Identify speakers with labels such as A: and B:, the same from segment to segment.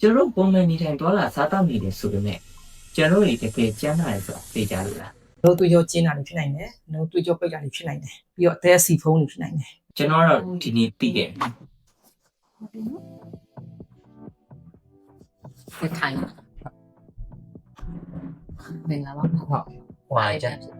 A: ကျွန်တော်တို့ပုံမှန်နေထိုင်သွားလာစားတောက်နေတယ်ဆိုပေမဲ့ကျွန်တော်တို့တွေတကယ်ကျန်းမာတယ်ဆိုတာသိကြလို့လား
B: နှုတ်သွေးကြောကျင်းတာတွေဖြစ်နိုင်တယ်နှုတ်သွေးကြောပိတ်တာတွေဖြစ်နိုင်တယ်ပြီးတော့အသက်အဆီဖုံးတွေဖြစ်နိုင်တယ်
A: ကျွန်တော်တော့ဒီနေ့သိတယ်
C: ဒီထိုင်မင်္ဂလာပါ
A: ဟုတ်ဟိုဟာကျွန်ကျွန်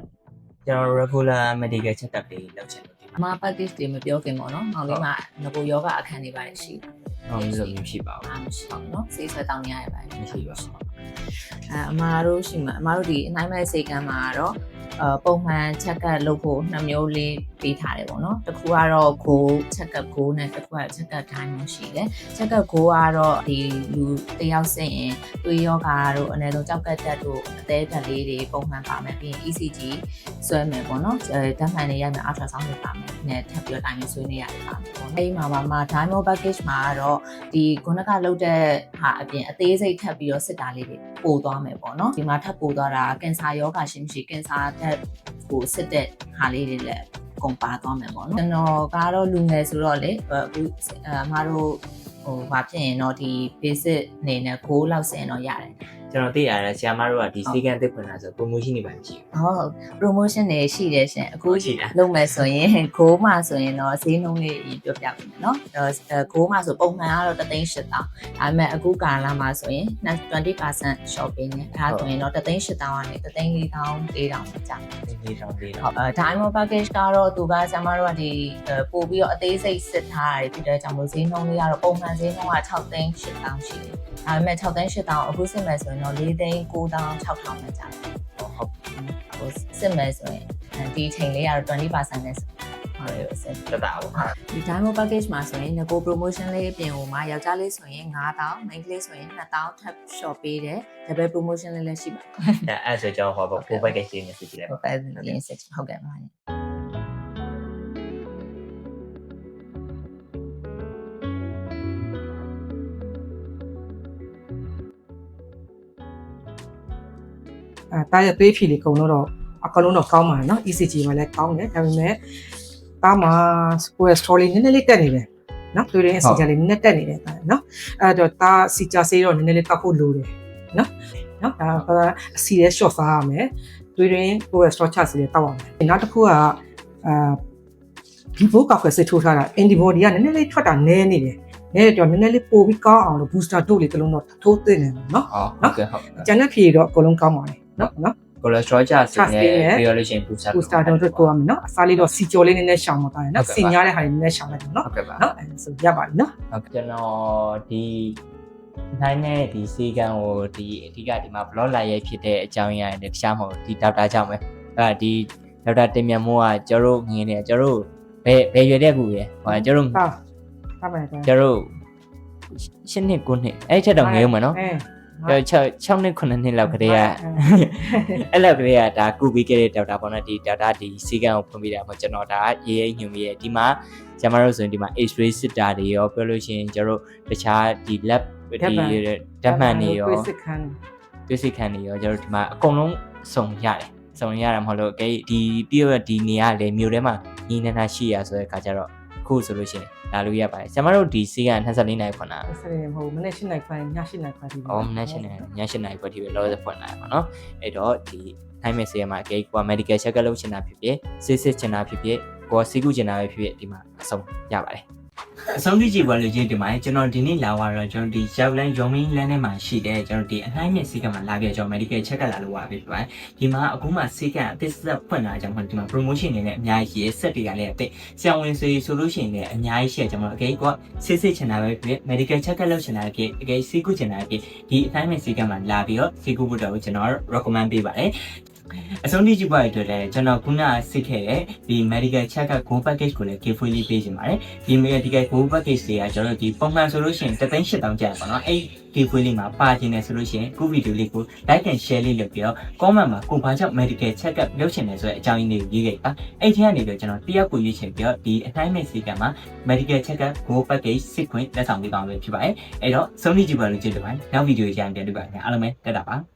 A: တော် regular medical check up တွေလုပ်ချင်လို့ဒီ
C: အမ package တွေမပြောခင်ပေါ့နော်။မောင်လေးကငကိုယောဂအခန်းတွေပါတယ်ရှိတယ်
A: မှာဟုတ်လို့မျိုးရှိပါ။ဘူး
C: အားမရှိဘူးနော်။စေးဆွဲတောင်းနေရပါတယ်
A: မရှိပါဘူး။
C: အဲအမတို့ရှိမှာအမတို့ဒီအနိုင်မဲ့စေကမ်းမှာကတော့ အပုံမှန် check up လုပ်ဖို့နှစ်မျိုးလေးပေးထားတယ်ပေါ့နော်။တစ်ခုကတော့ go check up go နဲ့တစ်ခုက check up time ရှိတယ်။ check up go ကတော့ဒီလူတယောက်စစ်ရင်သွေးယောဂါတို့အနည်းဆုံးကြောက်ကတ်တက်တို့အသေးဓာတ်လေးတွေပုံမှန်ပါမယ်ပြီးရင် ECG ဆွဲမယ်ပေါ့နော်အဲဓာတ်မှန်တွေရိုက်မယ် ultrasound တွေပါမယ်နဲ့ထပ်ပြီးတော့တိုင်းဆွေးနွေးရတယ်ပါမယ်ပေါ့အဲဒီမှာပါမှာ Dymo package မှာကတော့ဒီခုနကလောက်တဲ့ဟာအပြင်အသေးစိတ်ထပ်ပြီးတော့စစ်တာလေးတွေပို့သွားမယ်ပေါ့နော်ဒီမှာထပ်ပို့သွားတာကင်ဆာယောဂရှိမရှိကင်ဆာတက်ကိုစစ်တဲ့ဟာလေးတွေလည်းကုန်ပါသွားမယ်ပေါ့နော်ကျွန်တော်ကတော့လူငယ်ဆိုတော့လေအခုအမတို့ဟိုဘာဖြစ်ရင်တော့ဒီ basic အနေနဲ့6လောက်စင်တော့ရတယ်
A: ကျွန်တော်သိရတယ်ဆရာမတို့ကဒီစီကံတစ်ဖွင့်လာဆို promotion တွေပါမရှိ
C: ဟုတ် promotion တွေရှိတယ်ရှင်အခု
A: ရှိလား
C: လုပ်မယ်ဆိုရင် go မှာဆိုရင်တော့ဈေးနှုန်းလေးအရင်ပြောပြပေးမယ်เนาะအဲ go မှာဆိုပုံမှန်ကတော့3သိန်း8000ဒါပေမဲ့အခုကာလမှာဆိုရင်20% shopping နဲ့အဲဒါဆိုရင်တော့3သိန်း8000ကနေ3သိန်း4000 4000ပဲကြာ
A: ဘူးဒီတောင်ဒီ
C: ဟု
A: တော့
C: တ်အဲ diamond package ကတော့သူကဆရာမတို့ကဒီအဲပို့ပြီးတော့အသေးစိတ်စစ်ထားတာတွေဖြစ်တဲ့ကြောင့်မို့ဈေးနှုန်းလေးကတော့ပုံမှန်ဈေးနှုန်းက6သိန်း8000ရှိတယ်ဒါပေမဲ့6သိန်း8000အခုစစ်မယ်ဆိုရင် ်တော့4သိန်း9000 6000ပဲကြာတယ်
A: ဟုတ်
C: ဟိုစစ်မယ်ဆိုရင်အဲဒီချိန်လေးကတော့20%နဲ့ဟိုလိုစစ်
A: တတာဘူးဟာ
C: ဒီ Diamond package မှာဆိုရင်ငကို promotion လေးအပြင်ဟိုမှာယောက်ျားလေးဆိုရင်9000 main ကလေးဆိုရင်2000ထပ် shop ပေးတယ် double promotion လေးလည်းရှိပါ
A: အဲအဲ့ဆိုကျွန်တော်ဟောပေါ့ full package လေးနဲ့စစ်ကြည့်လိုက်
C: ဟို
A: ပါ
C: ပဲရင်းစစ်ဟုတ်ကဲ့ပါ
B: အဲတားရဲ့သွေးဖြီလေးကုံတော့တော့အကလုံးတော့ကောင်းပါတယ်နော် ECG မှာလည်းကောင်းတယ်ဒါပေမဲ့တားမှာ cholesterol လေးနည်းနည်းလေးတက်နေတယ်နော်သွေးရင်းအစီကြလေးနည်းနည်းတက်နေတယ်နော်အဲ့တော့တားစီကြဆေးတော့နည်းနည်းလေးတောက်ဖို့လိုတယ်နော်နော်ဒါအစီရဲ short စားရမယ်သွေးရင်း cholesterol ချစီလေးတောက်ရမယ်နောက်တစ်ခုကအာဒီဘိုးကောက်ခွဲစစ်ထိုးထားတာ antibody ကနည်းနည်းလေးထွက်တာနည်းနေတယ်နည်းတော့နည်းနည်းလေးပိုပြီးကောင်းအောင်လို့ booster dose လေးတစ်လုံးတော့ထိုးသင့်တယ်နော်
A: ဟုတ်ကဲ့ဟုတ်
B: ကျန်တဲ့ဖြေတော့အကုန်လုံးကောင်းပါတယ် နော်နော်
A: cholesterol ကျစင်းနဲ့
B: ကျစင်းနဲ့
A: ပြီးတော့လို့ရှိရင် booster
B: booster dose တို့ကိုရမယ်နော်အစားလေးတော့စီကျော်လေးနည်းနည်းရှောင်မသွားရနော်
A: ဟုတ်ကဲ့
B: စင်ညားတဲ့ဟာလေးနည်းနည်းရှောင်လိုက်တယ်နော်
A: ဟုတ်ကဲ့ပါ
B: နော်အဲဆိုရပါပြီနော်
A: ဟုတ်ကျွန်တော်ဒီနိုင်နဲ့ဒီစီကံကိုဒီအဓိကဒီမှာ blog လာရိုက်ဖြစ်တဲ့အကြောင်းအရာတွေတခြားမဟုတ်ဒီဒေါက်တာကြောင့်ပဲအဲ့ဒါဒီဒေါက်တာတင်မြတ်မိုးကကျတို့ငင်းနေကျတို့ဘယ်ဘယ်ရွယ်တဲ့ကူရယ်ဟိုကျတို့
B: ဟာဟာပါလေ
A: ကျတို့ရှင်းနှစ်9နှစ်အဲ့ထက်တော့ငယ်ဦးမယ်နော်
B: အဲ
A: ကျ6 6နှစ်9နှစ်လောက်ကလေးကအဲ့လောက်ကလေးကဒါကူပြီးခဲ့တဲ့ဒေါက်တာပေါ့နော်ဒီဒေါက်တာဒီစီကံကိုဖွင့်ပြတာပေါ့ကျွန်တော်ဒါရေးရေးညွှန်ပြီးရဒီမှာကျမတို့ဆိုရင်ဒီမှာ X-ray စစ်တာတွေရောပြောလို့ရှိရင်ကျတို့တခြားဒီ lab ဒီဓာတ်မှန်တွေရော
B: စစ်ခံ
A: သွေးစစ်ခံတွေရောကျတို့ဒီမှာအကုန်လုံးစုံရတယ်စုံရတာမဟုတ်လို့အကဲဒီပြီးတော့ဒီနေရာလေမြို့ထဲမှာညီနေနာရှိရဆိုတဲ့ခါကျတော့အခုဆိုလို့ရှိရင် လာလို့ရပါတယ်ကျမတို့ဒီစီကံ24နိုင်ခွန်တာ
B: ဆက်နေမဟုတ်မနေ့ရှင်းနိုင်ခွင့်ညရှင်းနိုင်ခွင့်ဒီ
A: အော်မနက်ရှင်နေညရှင်နိုင်ခွက်ထိပဲလောဆယ်ဖွင့်လာရပါတော့အဲ့တော့ဒီတိုင်းမဲ့ဆေးရမှာအကဲကိုက medical check လုပ်ချင်တာဖြစ်ဖြစ်စစ်စစ်ချင်တာဖြစ်ဖြစ်ကိုကစီးကူချင်တာပဲဖြစ်ဖြစ်ဒီမှာအဆုံးရပါတယ် အဆုံးထိကြည့်ပါလို့ချင်းဒီမှာကျွန်တော်ဒီနေ့လာသွားတော့ကျွန်တော်ဒီရောက်လန်းရုံမင်းလန်းထဲမှာရှိတဲ့ကျွန်တော်ဒီအနှိုင်းမဲ့ဆေးကမှာလာပြကျွန်တော် medical check လာလို့ပါပြီဖြစ်ပါတယ်ဒီမှာအခုမှဆေးကအသစ်ဆက်ဖွင့်လာကြမှာဒီမှာ promotion နေနဲ့အများကြီးရဆက်တွေကလည်းအသစ်ဆရာဝန်ဆိုဆိုလို့ရှိရင်လည်းအများကြီးရှိရကျွန်တော်အကဲကိုကစစ်စစ်ချင်တာပဲဖြစ်ဖြစ် medical check လုပ်ချင်တာဖြစ်အကဲစီးကူချင်တာဖြစ်ဒီအတိုင်းမဲ့စီကံမှာလာပြီးတော့စီကူဖို့တော့ကျွန်တော် recommend ပေးပါတယ် အဆုံးထိကြည့်ပါရတဲ့လည်းကျွန်တော်ခုနစစ်ခဲ့တဲ့ဒီ medical check up go package ကိုလည်း giveaway လေးပေးချင်ပါတယ်ဒီ medical go package တွေကကျွန်တော်တို့ဒီပုံမှန်ဆိုလို့ရှိရင်3,800ကျပ်ပါတော့အဲ့ giveaway လေးမှာပါခြင်းနဲ့ဆိုလို့ရှိရင်ခု video လေးကို like and share လေးလုပ်ပြီးတော့ comment မှာကိုဘာကြောင့် medical check up လုပ်ချင်တယ်ဆိုတဲ့အကြောင်းရင်းလေးကိုရေးခဲ့ပါအဲ့ဒီကနေပြီးတော့ကျွန်တော်တယောက်ကိုရွေးချယ်ပြီးတော့ဒီအတိုင်းမဲ့စီကံမှာ medical check up go package စစ်ခွင့်လက်ဆောင်ပေးပါမယ်ဖြစ်ပါတယ်အဲ့တော့ဆုံးဖြတ်ကြည့်ပါလို့ကျေးဇူးပါတယ်နောက် video ရရင်ပြန်တွေ့ပါမယ်အားလုံးပဲတက်တာပါ